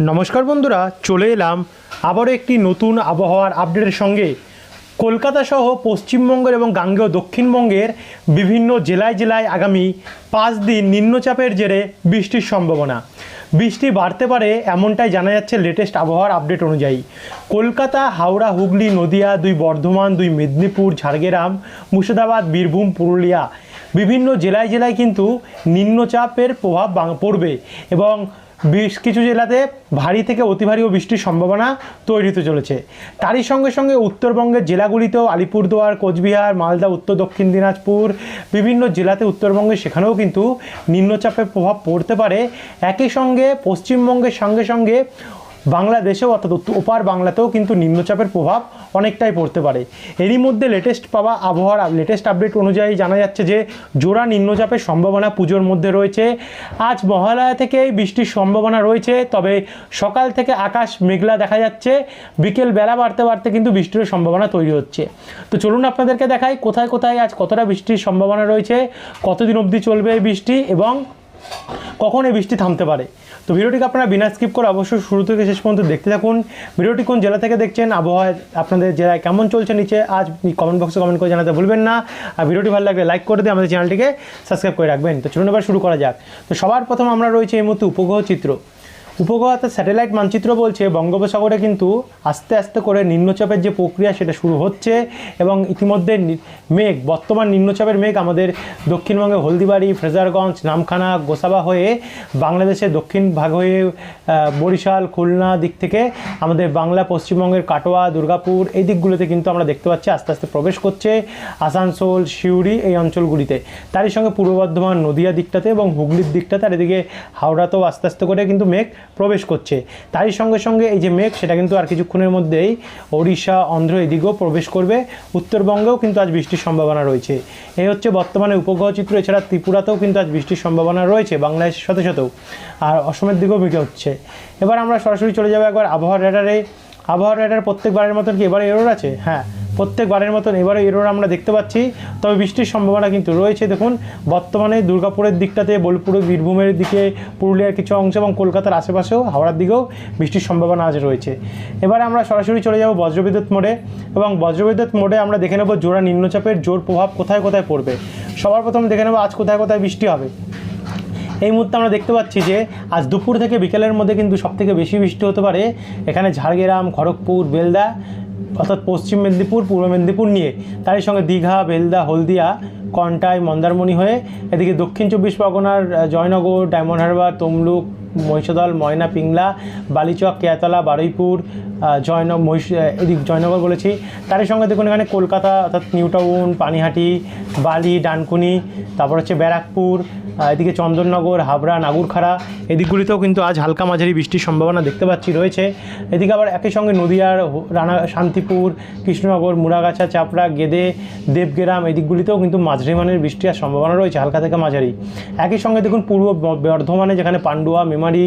নমস্কার বন্ধুরা, চলে এলাম আবারও একটি নতুন আবহাওয়ার আপডেটের সঙ্গে। কলকাতা সহ পশ্চিমবঙ্গের এবং গাঙ্গেয় দক্ষিণবঙ্গের বিভিন্ন জেলায় জেলায় আগামী পাঁচ দিন নিম্নচাপের জেরে বৃষ্টির সম্ভাবনা। বৃষ্টি বাড়তে পারে এমনটাই জানা যাচ্ছে লেটেস্ট আবহাওয়ার আপডেট অনুযায়ী। কলকাতা, হাওড়া, হুগলি, নদিয়া, দুই বর্ধমান, দুই মেদিনীপুর, ঝাড়গ্রাম, মুর্শিদাবাদ, বীরভূম, পুরুলিয়া। বিভিন্ন জেলায় জেলায় কিন্তু নিম্নচাপের প্রভাব পড়বে এবং বেশ কিছু জেলাতে ভারী থেকে অতি ভারী ও বৃষ্টির সম্ভাবনা তৈরি হতে চলেছে। তারই সঙ্গে সঙ্গে উত্তরবঙ্গের জেলাগুলিতেও আলিপুরদুয়ার, কোচবিহার, মালদা, উত্তর দক্ষিণ দিনাজপুর, বিভিন্ন জেলাতে উত্তরবঙ্গে সেখানেও কিন্তু নিম্নচাপের প্রভাব পড়তে পারে। একই সঙ্গে পশ্চিমবঙ্গের সঙ্গে সঙ্গে বাংলাদেশেও অর্থাৎ ওপার বাংলাতেও কিন্তু নিম্নচাপের প্রভাব অনেকটাই পড়তে পারে। এরই মধ্যে লেটেস্ট পাওয়া আবহাওয়ার লেটেস্ট আপডেট অনুযায়ী জানা যাচ্ছে যে, জোড়া নিম্নচাপের সম্ভাবনা পুজোর মধ্যে রয়েছে। আজ মহালয়া থেকেই বৃষ্টির সম্ভাবনা রয়েছে, তবে সকাল থেকে আকাশ মেঘলা দেখা যাচ্ছে। বিকেল বেলা বাড়তে বাড়তে কিন্তু বৃষ্টির সম্ভাবনা তৈরি হচ্ছে। তো চলুন আপনাদেরকে দেখাই কোথায় কোথায় আজ কতটা বৃষ্টির সম্ভাবনা রয়েছে, কতদিন অবধি চলবে এই বৃষ্টি এবং কখন এই বৃষ্টি থামতে পারে। তো ভিডিওটিকে আপনারা বিনা স্কিপ করে অবশ্যই শুরু থেকে শেষ পর্যন্ত দেখতে থাকুন। ভিডিওটি কোন জেলা থেকে দেখছেন, আবহাওয়া আপনাদের জেলায় কেমন চলছে নিচে, আজ কমেন্ট বক্সে কমেন্ট করে জানাতে ভুলবেন না। আর ভিডিওটি ভালো লাগলে লাইক করে দিয়ে আমাদের চ্যানেলটিকে সাবস্ক্রাইব করে রাখবেন। তো চলুন এবার শুরু করা যাক। তো সবার প্রথম আমরা রয়েছে এই মুহূর্তে উপগ্রহ চিত্র। উপগ্রহ স্যাটেলাইট মানচিত্র বলছে, বঙ্গোপসাগরে কিন্তু আস্তে আস্তে করে নিম্নচাপের যে প্রক্রিয়া সেটা শুরু হচ্ছে এবং ইতিমধ্যে মেঘ, বর্তমান নিম্নচাপের মেঘ আমাদের দক্ষিণবঙ্গে হলদিবাড়ি, ফ্রেজারগঞ্জ, নামখানা, গোসাবা হয়ে বাংলাদেশের দক্ষিণ ভাগ হয়ে বরিশাল, খুলনা দিক থেকে আমাদের বাংলা, পশ্চিমবঙ্গের কাটোয়া, দুর্গাপুর এই দিকগুলোতে কিন্তু আমরা দেখতে পাচ্ছি আস্তে আস্তে প্রবেশ করছে আসানসোল, সিউড়ি এই অঞ্চলগুলিতে। তারই সঙ্গে পূর্ব বর্ধমান নদিয়া দিকটাতে এবং হুগলির দিকটাতে আর এদিকে হাওড়াতেও আস্তে আস্তে করে কিন্তু মেঘ প্রবেশ করছে। তারই সঙ্গে সঙ্গে এই যে মেঘ, সেটা কিন্তু আর কিছুক্ষণের মধ্যেই ওড়িশা, অন্ধ্র এদিকেও প্রবেশ করবে। উত্তরবঙ্গেও কিন্তু আজ বৃষ্টির সম্ভাবনা রয়েছে। এই হচ্ছে বর্তমানে উপগ্রহ চিত্র, এছাড়া ত্রিপুরাতেও কিন্তু আজ বৃষ্টির সম্ভাবনা রয়েছে, বাংলাদেশের সাথে সাথেও। আর অসমের দিকেও মেঘে হচ্ছে। এবার আমরা সরাসরি চলে যাব একবার আবহাওয়ার রেডারে আবহাওয়ার রেডার প্রত্যেকবারের মতন কি এবারে এরোর আছে? হ্যাঁ। প্রত্যেকবারের মতন এবারে এরোর আমরা দেখতে পাচ্ছি। তবে বৃষ্টির সম্ভাবনা কিন্তু রয়েছে। দেখুন, বর্তমানে দুর্গাপুরের দিকটাতে বোলপুর বীরভূমের দিকে, পুরুলিয়ার কিছু অংশ এবং কলকাতার আশেপাশেও, হাওড়ার দিকেও বৃষ্টির সম্ভাবনা আজ রয়েছে। এবারে আমরা সরাসরি চলে যাব বজ্রবিদ্যুৎ মোডে এবং বজ্রবিদ্যুৎ মোডে আমরা দেখে নেব জোড়া নিম্নচাপের জোর প্রভাব কোথায় কোথায় পড়বে। সবার প্রথম দেখে নেব আজ কোথায় কোথায় বৃষ্টি হবে। এই মুহূর্তে আমরা দেখতে পাচ্ছি যে, আজ দুপুর থেকে বিকেলের মধ্যে কিন্তু সবথেকে বেশি বৃষ্টি হতে পারে। এখানে ঝাড়গ্রাম, খড়গপুর, বেলদা অর্থাৎ পশ্চিম মেদিনীপুর, পূর্ব মেদিনীপুর নিয়ে তারই সঙ্গে দীঘা, বেলদা, হলদিয়া, কন্টাই, মন্দারমণি হয়ে এদিকে দক্ষিণ চব্বিশ পরগনার জয়নগর, ডায়মন্ড হারবার, তমলুক মহিষাদল ময়না পিংলা বালিচক কেয়াতলা বারুইপুর আহ, জয়ন মহিষ এদিক জয়নগর বলেছি। তারই সঙ্গে দেখুন এখানে কলকাতা অর্থাৎ নিউ টাউন পানিহাটি বালি ডানকুনি তারপর হচ্ছে ব্যারাকপুর এদিকে চন্দননগর হাবড়া নাগুরখাড়া এদিকগুলিতেও কিন্তু আজ হালকা মাঝারি বৃষ্টির সম্ভাবনা দেখতে পাচ্ছি রয়েছে। এদিকে আবার একই সঙ্গে নদিয়ার রানা শান্তিপুর কৃষ্ণনগর মুড়াগাছা চাপড়া গেদে দেবগ্রাম এদিকগুলিতেও কিন্তু মাঝারি মানের বৃষ্টি আর সম্ভাবনা রয়েছে হালকা থেকে মাঝারি। একই সঙ্গে দেখুন পূর্ব বর্ধমানে যেখানে পান্ডুয়া মেমারি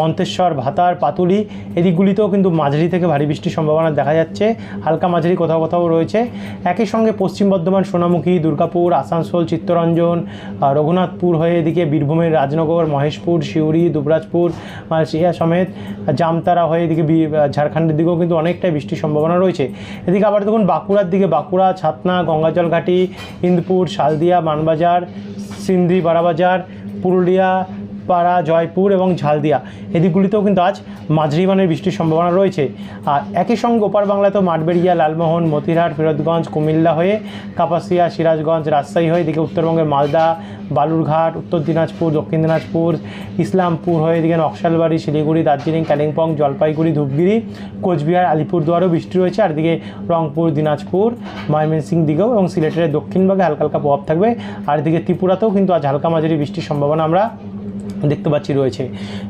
মন্তেশ্বর, ভাতার, পাতুলি, এদিকগুলিতেও কিন্তু মাঝারি থেকে ভারী বৃষ্টির সম্ভাবনা দেখা যাচ্ছে। হালকা মাঝারি কোথাও কোথাও রয়েছে। একই সঙ্গে পশ্চিম বর্ধমান, সোনামুখী, দুর্গাপুর, আসানসোল, চিত্তরঞ্জন রঘুনাথপুর হয়ে এদিকে বীরভূমের রাজনগর, মহেশপুর সিউড়ি দুবরাজপুর, মালয়েশিয়া সমেত জামতারা হয়ে এদিকে ঝাড়খণ্ডের দিকেও কিন্তু অনেকটাই বৃষ্টির সম্ভাবনা রয়েছে। এদিকে আবার দেখুন বাঁকুড়ার দিকে, বাঁকুড়া, ছাতনা গঙ্গাজল ঘাটি ইন্দপুর, শালদিয়া, মানবাজার সিন্দি বারাবাজার, পুরুলিয়া পাড়া জয়পুর এবং ঝালদিয়া। এদিকগুলিতেও কিন্তু আজ মাঝারি মানের বৃষ্টির সম্ভাবনা রয়েছে। আর একই সঙ্গে ওপার বাংলাতেও মাঠবেড়িয়া, লালমোহন, মতিরহাট, ফিরোজগঞ্জ, কুমিল্লা হয়ে কাপাসিয়া, সিরাজগঞ্জ, রাজশাহী হয়ে এদিকে উত্তরবঙ্গের মালদা, বালুরঘাট, উত্তর দিনাজপুর, দক্ষিণ দিনাজপুর, ইসলামপুর হয়ে এদিকে নকশালবাড়ি, শিলিগুড়ি, দার্জিলিং, কালিম্পং, জলপাইগুড়ি, ধূপগিরি, কোচবিহার, আলিপুরদুয়ারও বৃষ্টি রয়েছে। আর এদিকে রংপুর, দিনাজপুর, ময়মনসিং দিকেও এবং সিলেটের দক্ষিণভাগে হালকা হালকা প্রভাব থাকবে। আর এদিকে ত্রিপুরাতেও কিন্তু আজ হালকা মাঝারি বৃষ্টির সম্ভাবনা আমরা দেখতে পাচ্ছি রয়েছে।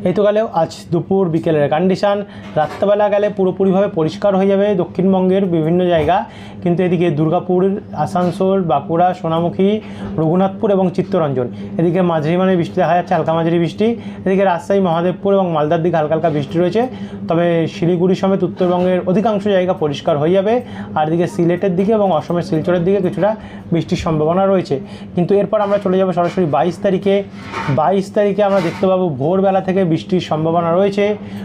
এই তো গেলেও আজ দুপুর বিকেলের কন্ডিশান রাত্রেবেলা গেলে পুরোপুরিভাবে পরিষ্কার হয়ে যাবে দক্ষিণবঙ্গের বিভিন্ন জায়গা। কিন্তু এদিকে দুর্গাপুর, আসানসোল, বাঁকুড়া, সোনামুখী, রঘুনাথপুর এবং চিত্তরঞ্জন। এদিকে মাঝারি মানে বৃষ্টি দেখা যাচ্ছে, হালকা মাঝারি বৃষ্টি। এদিকে রাজশাহী, মহাদেবপুর এবং মালদার দিকে হালকা হালকা বৃষ্টি রয়েছে। তবে শিলিগুড়ি সমেত উত্তরবঙ্গের অধিকাংশ জায়গা পরিষ্কার হয়ে যাবে। আর এদিকে সিলেটের দিকে এবং অসমের শিলচরের দিকে কিছুটা বৃষ্টির সম্ভাবনা রয়েছে। কিন্তু এরপর আমরা চলে যাব সরাসরি বাইশ তারিখে। বাইশ তারিখে আমরা দেখতে পাবো, ভোরবেলা থেকে বৃষ্টির সম্ভাবনা রয়েছে।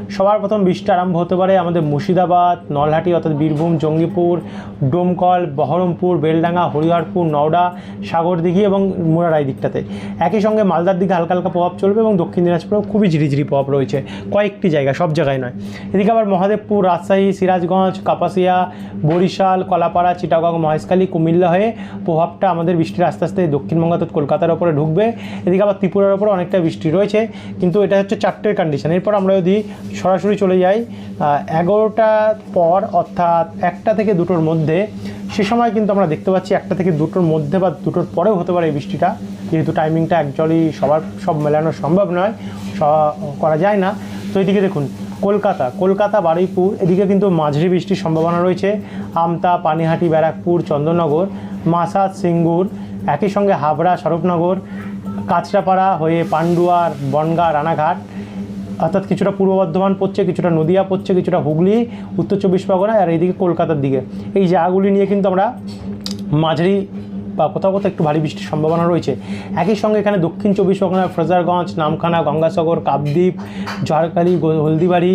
সবার প্রথম বৃষ্টি আরম্ভ হতে পারে আমাদের মুর্শিদাবাদ, নলহাটি অর্থাৎ বীরভূম, জঙ্গিপুর, ডোমকল, বহরমপুর, বেলডাঙ্গা, হরিহরপুর, নওডা, সাগরদিঘি এবং মুরারাই দিকটাতে। একই সঙ্গে মালদার দিকে হালকা হালকা প্রভাব চলবে এবং দক্ষিণ দিনাজপুরেও খুবই ঝিরিঝিরি প্রভাব রয়েছে। কয়েকটি জায়গা, সব জায়গায় নয়। এদিকে আবার মহাদেবপুর, রাজশাহী, সিরাজগঞ্জ, কাপাসিয়া, বরিশাল, কলাপাড়া, চিটাগং, মহেশখালী, কুমিল্লা হয়ে প্রভাবটা আমাদের বৃষ্টির আস্তে আস্তে দক্ষিণবঙ্গ অর্থাৎ কলকাতার ওপরে ঢুকবে। এদিকে আবার ত্রিপুরার ওপরে অনেকটা বৃষ্টি রয়েছে। কিন্তু এটা হচ্ছে চারটের কন্ডিশন এরপর আমরা যদি সরাসরি চলে যাই এগারোটার পর অর্থাৎ একটা থেকে দুটোর মধ্যে, সে সময় কিন্তু আমরা দেখতে পাচ্ছি একটা থেকে দুটোর মধ্যে বা দুটোর পরেও হতে পারে এই বৃষ্টিটা। যেহেতু টাইমিংটা অ্যাকচুয়ালি সবার, সব মেলানো সম্ভব নয় করা যায় না। তো এদিকে দেখুন, কলকাতা কলকাতা, বারুইপুর, এদিকে কিন্তু মাঝারি বৃষ্টির সম্ভাবনা রয়েছে। আমতা, পানিহাটি, ব্যারাকপুর, চন্দননগর মাসাদ সিঙ্গুর, একই সঙ্গে হাবড়া, স্বরূপনগর কাঁচরাপাড়া হয়ে পান্ডুয়ার বনগা রানাঘাট, অর্থাৎ কিছুটা পূর্ব বর্ধমান পড়ছে, কিছুটা নদিয়া পড়ছে, কিছুটা হুগলি, উত্তর চব্বিশ পরগনা, আর এইদিকে কলকাতার দিকে। এই জায়গাগুলি নিয়ে কিন্তু আমরা মাঝারি বা কোথাও কোথাও একটু ভারী বৃষ্টির সম্ভাবনা রয়েছে। একই সঙ্গে এখানে দক্ষিণ চব্বিশ পরগনা ফ্রেজারগঞ্জ, নামখানা, গঙ্গাসাগর, কাকদ্বীপ, ঝাড়খালি হলদিবাড়ি,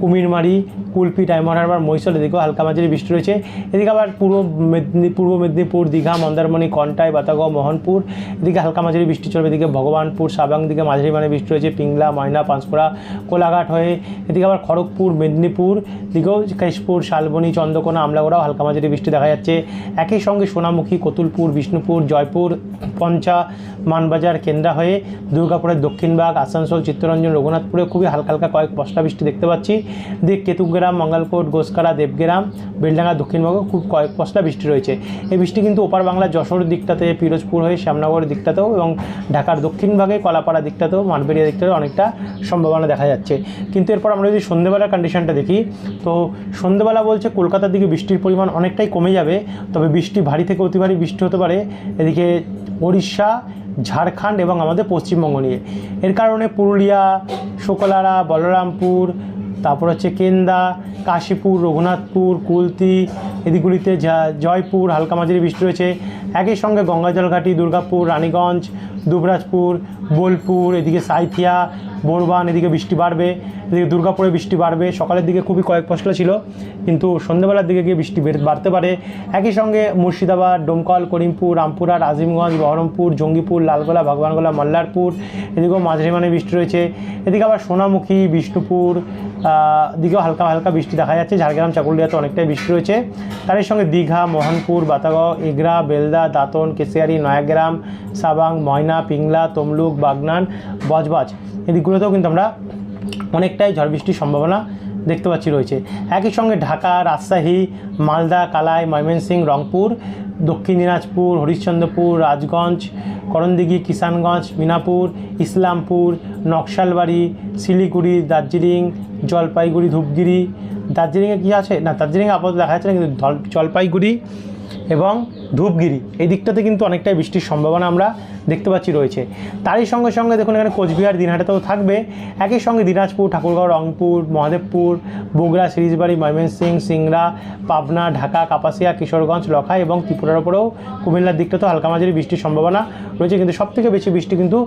কুমিরমারি, কুলপি, ডায়মন্ড হারবার মহিশাল এদিকেও হালকা মাঝারি বৃষ্টি রয়েছে। এদিকে আবার পূর্ব মেদিনী পূর্ব মেদিনীপুর, দীঘা, মন্দারমণি, কন্টাই, বাতাগাঁও, মোহনপুর, এদিকে হালকা মাঝারি বৃষ্টি চলবে। এদিকে ভগবানপুর, সাবাং দিকে মাঝারি মানে বৃষ্টি রয়েছে। পিংলা ময়না, পাঁশকুড়া, কোলাঘাট হয়ে এদিকে আবার খড়গপুর, মেদিনীপুর দিকেও কেশপুর, শালবনী, চন্দ্রকোনা, আমলাগোড়াও হালকা মাঝারি বৃষ্টি দেখা যাচ্ছে। একই সঙ্গে সোনামুখী, কতুলপুর বিষ্ণুপুর, জয়পুর, পঞ্চা, মানবাজার, কেন্দ্রা হয়ে দুর্গাপুরের দক্ষিণবাগ আসানসোল, চিত্তরঞ্জন, রঘুনাথপুরে খুবই হালকা হালকা কয়েক পশলা বৃষ্টি দেখতে পাচ্ছি। দিক কেতুগ্রাম, মঙ্গলকোট, গোসকারা, দেবগ্রাম, বেলডাঙ্গা দক্ষিণবঙ্গে খুব কয়েক পশলা বৃষ্টি রয়েছে। এই বৃষ্টি কিন্তু ওপার বাংলার যশোর দিকটাতে, পিরোজপুর হয়ে শ্যামনগরের দিকটাতেও এবং ঢাকার দক্ষিণ ভাগে, কলাপাড়া দিকটাতেও, মানবেরিয়া দিকটাতেও অনেকটা সম্ভাবনা দেখা যাচ্ছে। কিন্তু এরপর আমরা যদি সন্ধ্যেবেলার কন্ডিশনটা দেখি, তো সন্ধ্যেবেলা বলছে কলকাতার দিকে বৃষ্টির পরিমাণ অনেকটাই কমে যাবে, তবে বৃষ্টি ভারী থেকে অতি ভারী বৃষ্টি হতে পারে এদিকে উড়িষ্যা ঝাড়খণ্ড এবং আমাদের পশ্চিমবঙ্গ নিয়ে। এর কারণে পুরুলিয়া শোকলারা বলরামপুর তারপর হচ্ছে কেন্দা, কাশীপুর, রঘুনাথপুর, কুলতি, এদিকগুলিতে যা- জয়পুর, হালকা মাঝারি বৃষ্টি রয়েছে। একই সঙ্গে গঙ্গাজলঘাটি দুর্গাপুর, রানীগঞ্জ, দুবরাজপুর, বোলপুর, এদিকে সাইথিয়া, বোরবান, এদিকে বৃষ্টি বাড়বে, এদিকে দুর্গাপুরে বৃষ্টি বাড়বে। সকালের দিকে খুবই কয়েক পশলা ছিল, কিন্তু সন্ধ্যেবেলার দিকে গিয়ে বৃষ্টি বেড়ে- বাড়তে পারে। একই সঙ্গে মুর্শিদাবাদ, ডোমকল, করিমপুর রামপুরহাট আজিমগঞ্জ বহরমপুর, জঙ্গিপুর, লালগোলা, ভগবানগোলা, মল্লারপুর, এদিকেও মাঝারি মানে বৃষ্টি রয়েছে। এদিকে আবার সোনামুখী, বিষ্ণুপুর দিকেও হালকা হালকা বৃষ্টি দেখা যাচ্ছে। ঝাড়গ্রাম, চাকুলিয়াতে অনেকটাই বৃষ্টি রয়েছে। তারই সঙ্গে দীঘা, মোহনপুর বাতাগাঁও এগরা বেলদা, দাঁতন, কেশিয়ারি, নয়াগ্রাম, সাবাং, ময়না, পিংলা, তমলুক, বাগনান, বজবাজ। এদিকগুলোতেও কিন্তু আমরা অনেকটাই ঝড় বৃষ্টির সম্ভাবনা দেখতে পাচ্ছি রয়েছে। একই সঙ্গে ঢাকা, রাজশাহী, মালদা, কালাই, ময়মনসিংহ, রংপুর, দক্ষিণ দিনাজপুর, হরিশ্চন্দ্রপুর, রাজগঞ্জ, করণদিঘি, কিষানগঞ্জ, মিনাপুর, ইসলামপুর, নকশালবাড়ি, শিলিগুড়ি, দার্জিলিং জলপাইগুড়ি ধূপগিরি দার্জিলিংয়ে কী আছে? না দার্জিলিংয়ে আপাতত দেখা যাচ্ছে না কিন্তু জলপাইগুড়ি এবং ধূপগিরি। এই দিকটাতে কিন্তু অনেকটাই বৃষ্টির সম্ভাবনা আমরা দেখতে পাচ্ছি রয়েছে। তারই সঙ্গে সঙ্গে দেখুন এখানে কোচবিহার, দিনহাটাতেও থাকবে। একই সঙ্গে দিনাজপুর, ঠাকুরগাঁও, রংপুর, মহাদেবপুর, বগুড়া, সিরিজবাড়ি ময়মনসিংহ সিংড়া, পাবনা, ঢাকা, কাপাসিয়া, কিশোরগঞ্জ, লখাই এবং ত্রিপুরার ওপরেও কুমিল্লার দিকটাতেও হালকা মাঝারি বৃষ্টির সম্ভাবনা রয়েছে। কিন্তু সবথেকে বেশি বৃষ্টি কিন্তু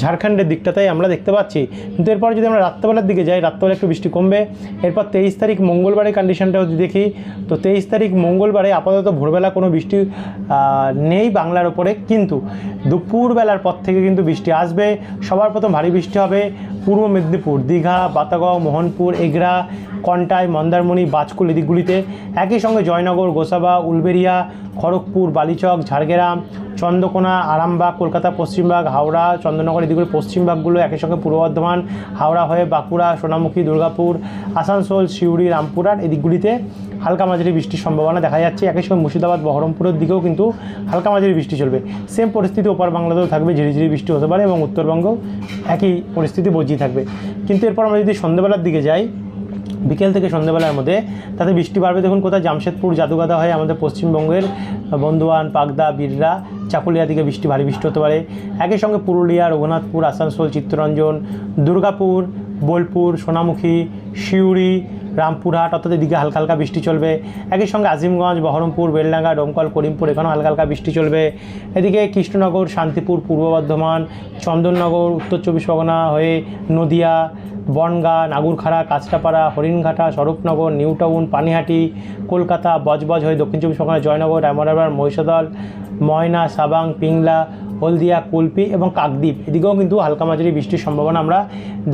ঝাড়খণ্ডের দিকটাতেই আমরা দেখতে পাচ্ছি। কিন্তু এরপর যদি আমরা রাত্রেবেলার দিকে যাই, রাত্রেবেলা একটু বৃষ্টি কমবে। এরপর তেইশ তারিখ মঙ্গলবারের কন্ডিশনটাও যদি দেখি, তো তেইশ তারিখ মঙ্গলবারে আপাতত ভোরবেলা কোনো বৃষ্টি নেই বাংলার ওপরে, কিন্তু দুপুরবেলার পর থেকে কিন্তু বৃষ্টি আসবে। সবার প্রথম ভারী বৃষ্টি হবে পূর্ব মেদিনীপুর, দীঘা, বাতাগাঁও, মোহনপুর, এগরা, কন্টাই, মন্দারমণি, বাজকুল এদিকগুলিতে। একই সঙ্গে জয়নগর, গোসাবা, উলবেরিয়া, খড়গপুর, বালিচক, ঝাড়গ্রাম চন্দ্রকোনা, আরামবাগ, কলকাতা, পশ্চিমবাগ, হাওড়া চন্দ্রনগর এদিকগুলো পশ্চিমবাগগুলো একই সঙ্গে পূর্ব বর্ধমান, হাওড়া হয়ে বাঁকুড়া, সোনামুখী, দুর্গাপুর, আসানসোল, সিউড়ি, রামপুরহাট এদিকগুলিতে হালকা মাঝারি বৃষ্টির সম্ভাবনা দেখা যাচ্ছে। একই সঙ্গে মুর্শিদাবাদ, বহরমপুরের দিকেও কিন্তু হালকা মাঝারি বৃষ্টি চলবে। সেম পরিস্থিতি ওপার বাংলাতেও থাকবে, ঝিরিঝিরি বৃষ্টি হতে পারে এবং উত্তরবঙ্গেও একই পরিস্থিতি বজিয়ে থাকবে। কিন্তু এরপর আমরা যদি সন্ধ্যেবেলার দিকে যাই বিকেল থেকে সন্ধ্যেবেলার মধ্যে। তাতে বৃষ্টি বাড়বে। দেখুন কোথায় জামশেদপুর জাদুগাদা হয় আমাদের পশ্চিমবঙ্গের বন্ধুয়ান, পাগদা বিররা চাকুলিয়া দিকে বৃষ্টি, ভারী বৃষ্টি হতে পারে। একই সঙ্গে পুরুলিয়া, রঘুনাথপুর, আসানসোল, চিত্তরঞ্জন, দুর্গাপুর, বোলপুর, সোনামুখী, সিউড়ি রামপুরহাট, অর্থাৎ এদিকে হালকা হালকা বৃষ্টি চলবে। একই সঙ্গে আজিমগঞ্জ, বহরমপুর, বেলডাঙ্গা, ডোমকল, করিমপুর, এখানেও হালকা হালকা বৃষ্টি চলবে। এদিকে কৃষ্ণনগর, শান্তিপুর, পূর্ব বর্ধমান, চন্দননগর, উত্তর চব্বিশ পরগনা হয়ে নদিয়া, বনগা, নাগুরখাড়া, কাঁচরাপাড়া, হরিণঘাটা, স্বরূপনগর নিউ টাউন পানিহাটি, কলকাতা, বজবজ হয়ে দক্ষিণ চব্বিশ পরগনা, জয়নগর রামরাবার মহিষাদল, ময়না, সাবাং, পিংলা হলদিয়া, কুলপি এবং কাকদ্বীপ। এদিকেও কিন্তু হালকা মাঝারি বৃষ্টির সম্ভাবনা আমরা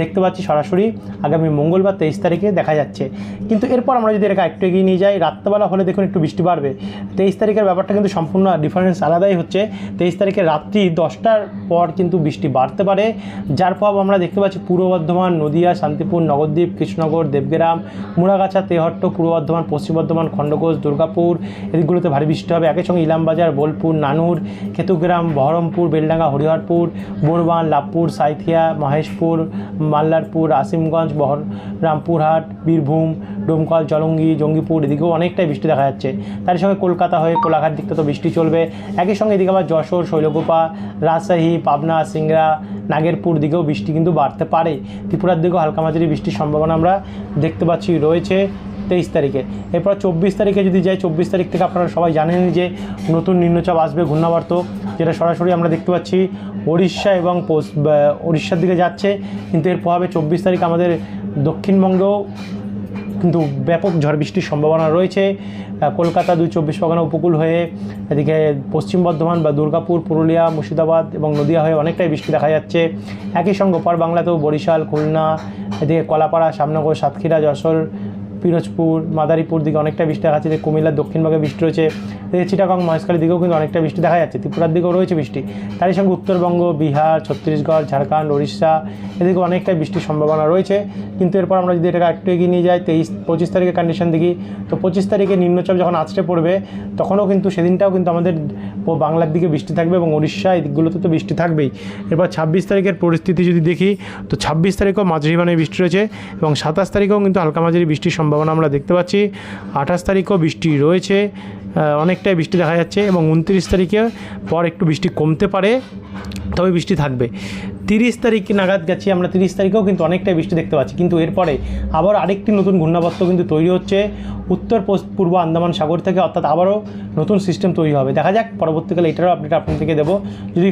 দেখতে পাচ্ছি সরাসরি আগামী মঙ্গলবার তেইশ তারিখে দেখা যাচ্ছে। কিন্তু এরপর আমরা যদি এটাকে একটু এগিয়ে নিয়ে যাই, রাত্রেবেলা হলে দেখুন একটু বৃষ্টি বাড়বে। তেইশ তারিখের ব্যাপারটা কিন্তু সম্পূর্ণ ডিফারেন্স আলাদাই হচ্ছে। তেইশ তারিখে রাত্রি দশটার পর কিন্তু বৃষ্টি বাড়তে পারে। যার প্রভাব আমরা দেখতে পাচ্ছি পূর্ব বর্ধমান, নদিয়া, শান্তিপুর, নবদ্বীপ, কৃষ্ণনগর, দেবগ্রাম, মুড়াগাছা, তেহট্ট, পূর্ব বর্ধমান, পশ্চিম বর্ধমান খণ্ডঘোষ দুর্গাপুর। এদিকগুলোতে ভারী বৃষ্টি হবে। একই সঙ্গে ইলামবাজার, বোলপুর, নানুর, কেতুগ্রাম, বহরমপুর বেলডাঙ্গা, হরিহরপুর বোরবান লাভপুর সাইথিয়া, মহেশপুর, মাল্লারপুর, আসিমগঞ্জ, বহর, রামপুরহাট, বীরভূম, ডোমকল, জলঙ্গি, জঙ্গিপুর, এদিকেও অনেকটাই বৃষ্টি দেখা যাচ্ছে। তার সঙ্গে কলকাতা হয়ে কোলাঘাট দিকটা তো বৃষ্টি চলবে। একই সঙ্গে এদিকে আবার যশোর শৈলগোপা রাজশাহী, পাবনা, সিংড়া, নাগেরপুর দিকেও বৃষ্টি কিন্তু বাড়তে পারে। ত্রিপুরার দিকেও হালকা মাঝারি বৃষ্টির সম্ভাবনা আমরা দেখতে পাচ্ছি রয়েছে। তেইশ তারিখে। এরপর চব্বিশ তারিখে যদি যাই, চব্বিশ তারিখ থেকে আপনারা সবাই জানেন যে নতুন নিম্নচাপ আসবে ঘূর্ণাবর্ত, যেটা সরাসরি আমরা দেখতে পাচ্ছি উড়িষ্যা এবং উড়িষ্যার দিকে যাচ্ছে। কিন্তু এর প্রভাবে চব্বিশ তারিখ আমাদের দক্ষিণবঙ্গেও কিন্তু ব্যাপক ঝড় বৃষ্টির সম্ভাবনা রয়েছে। কলকাতা দুই চব্বিশ পরগনা উপকূল হয়ে এদিকে পশ্চিম বর্ধমান বা দুর্গাপুর, পুরুলিয়া, মুর্শিদাবাদ এবং নদিয়া হয়ে অনেকটাই বৃষ্টি দেখা যাচ্ছে। একই সঙ্গে ওপার বাংলাতেও বরিশাল, খুলনা, এদিকে কলাপাড়া, শ্যামনগর, সাতক্ষীরা, যশোর পিরোজপুর, মাদারীপুর দিকে অনেকটা বৃষ্টি দেখা যাচ্ছে কুমিল্লার দক্ষিণ ভাগে বৃষ্টি রয়েছে চিটাগং মহেশখালীর দিকেও কিন্তু অনেকটা বৃষ্টি দেখা যাচ্ছে, ত্রিপুরার দিকেও রয়েছে বৃষ্টি। তারই সঙ্গে উত্তরবঙ্গ, বিহার, ছত্তিশগড়, ঝাড়খণ্ড উড়িষ্যা এদিকে অনেকটাই বৃষ্টির সম্ভাবনা রয়েছে। কিন্তু এরপর আমরা যদি এটাকে একটু এগিয়ে নিয়ে যাই, তেইশ, পঁচিশ তারিখের কন্ডিশন দেখি, তো পঁচিশ তারিখে নিম্নচাপ যখন আছড়ে পড়বে, তখনও কিন্তু সেদিনটাও কিন্তু আমাদের বাংলার দিকে বৃষ্টি থাকবে এবং উড়িষ্যা এই দিকগুলোতে তো বৃষ্টি থাকবেই। এরপর ছাব্বিশ তারিখের পরিস্থিতি যদি দেখি, তো ছাব্বিশ তারিখেও মাঝারি মানে বৃষ্টি রয়েছে এবং সাতাশ তারিখেও কিন্তু হালকা মাঝারি বৃষ্টির সম্ভাবনা আমরা দেখতে পাচ্ছি। আঠাশ তারিখও বৃষ্টি রয়েছে অনেকটাই বৃষ্টি দেখা যাচ্ছে এবং উনত্রিশ তারিখে পর একটু বৃষ্টি কমতে পারে, তবে বৃষ্টি থাকবে। তিরিশ তারিখ নাগাদ গেছি আমরা, তিরিশ তারিখেও কিন্তু অনেকটাই বৃষ্টি দেখতে পাচ্ছি। কিন্তু এরপরে আবার আরেকটি নতুন ঘূর্ণাবর্ত কিন্তু তৈরি হচ্ছে, উত্তর পূর্ব আন্দামান সাগর থেকে, অর্থাৎ আবারও নতুন সিস্টেম তৈরি হবে। দেখা যাক, পরবর্তীকালে এটারও আপডেট আপনাদেরকে দেবো। যদি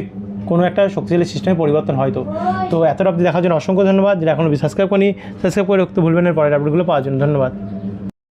কোনো একটা শক্তিশালী সিস্টেমে পরিবর্তন হয়তো তো। এতটা অবধি দেখার জন্য অসংখ্য ধন্যবাদ। যারা এখনও সাবস্ক্রাইব করি সাবস্ক্রাইব করে রাখতে ভুলবেন এর পরের আপডেটগুলো পাওয়ার জন্য ধন্যবাদ।